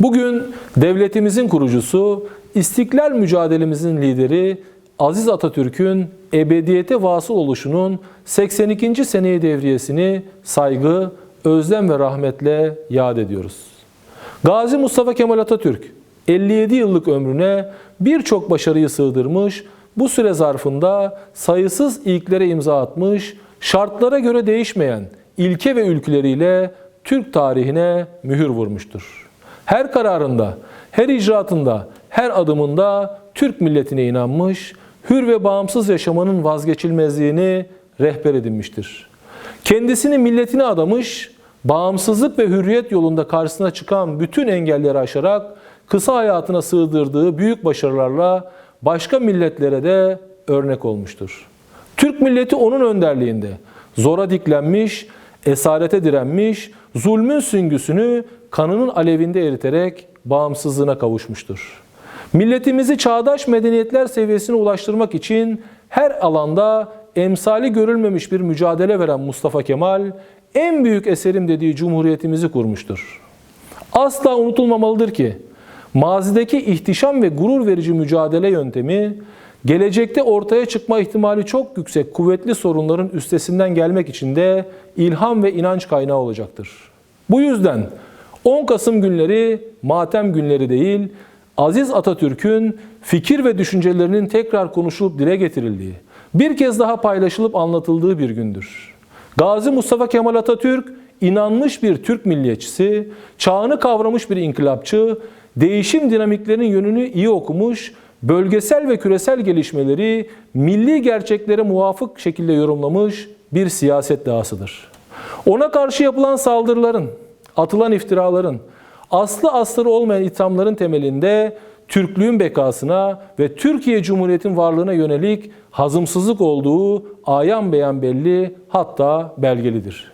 Bugün devletimizin kurucusu, istiklal mücadelemizin lideri Aziz Atatürk'ün ebediyete vasıl oluşunun 82. seneyi devriyesini saygı, özlem ve rahmetle yad ediyoruz. Gazi Mustafa Kemal Atatürk 57 yıllık ömrüne birçok başarıyı sığdırmış, bu süre zarfında sayısız ilklere imza atmış, şartlara göre değişmeyen ilke ve ülküleriyle Türk tarihine mühür vurmuştur. Her kararında, her icraatında, her adımında Türk milletine inanmış, hür ve bağımsız yaşamanın vazgeçilmezliğini rehber edinmiştir. Kendisini milletine adamış, bağımsızlık ve hürriyet yolunda karşısına çıkan bütün engelleri aşarak kısa hayatına sığdırdığı büyük başarılarla başka milletlere de örnek olmuştur. Türk milleti onun önderliğinde zora diklenmiş, esarete direnmiş, zulmün süngüsünü kanının alevinde eriterek bağımsızlığına kavuşmuştur. Milletimizi çağdaş medeniyetler seviyesine ulaştırmak için her alanda emsali görülmemiş bir mücadele veren Mustafa Kemal, en büyük eserim dediği cumhuriyetimizi kurmuştur. Asla unutulmamalıdır ki, mazideki ihtişam ve gurur verici mücadele yöntemi, gelecekte ortaya çıkma ihtimali çok yüksek kuvvetli sorunların üstesinden gelmek için de ilham ve inanç kaynağı olacaktır. Bu yüzden 10 Kasım günleri matem günleri değil, Aziz Atatürk'ün fikir ve düşüncelerinin tekrar konuşulup dile getirildiği, bir kez daha paylaşılıp anlatıldığı bir gündür. Gazi Mustafa Kemal Atatürk inanmış bir Türk milliyetçisi, çağını kavramış bir inkılapçı, değişim dinamiklerinin yönünü iyi okumuş, bölgesel ve küresel gelişmeleri milli gerçeklere muvafık şekilde yorumlamış bir siyaset dahasıdır. Ona karşı yapılan saldırıların, atılan iftiraların, aslı astarı olmayan ithamların temelinde Türklüğün bekasına ve Türkiye Cumhuriyeti'nin varlığına yönelik hazımsızlık olduğu ayan beyan belli hatta belgelidir.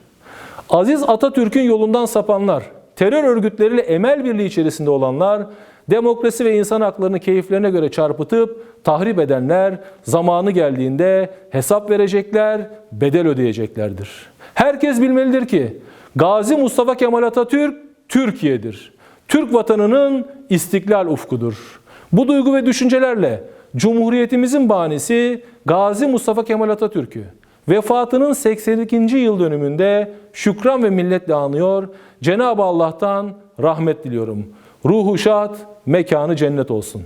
Aziz Atatürk'ün yolundan sapanlar, terör örgütleriyle emel birliği içerisinde olanlar, demokrasi ve insan haklarını keyiflerine göre çarpıtıp tahrip edenler zamanı geldiğinde hesap verecekler, bedel ödeyeceklerdir. Herkes bilmelidir ki Gazi Mustafa Kemal Atatürk Türkiye'dir. Türk vatanının istiklal ufkudur. Bu duygu ve düşüncelerle Cumhuriyetimizin banisi Gazi Mustafa Kemal Atatürk'ü vefatının 82. yıl dönümünde şükran ve minnetle anıyor. Cenab-ı Allah'tan rahmet diliyorum. Ruhu şad, mekanı cennet olsun.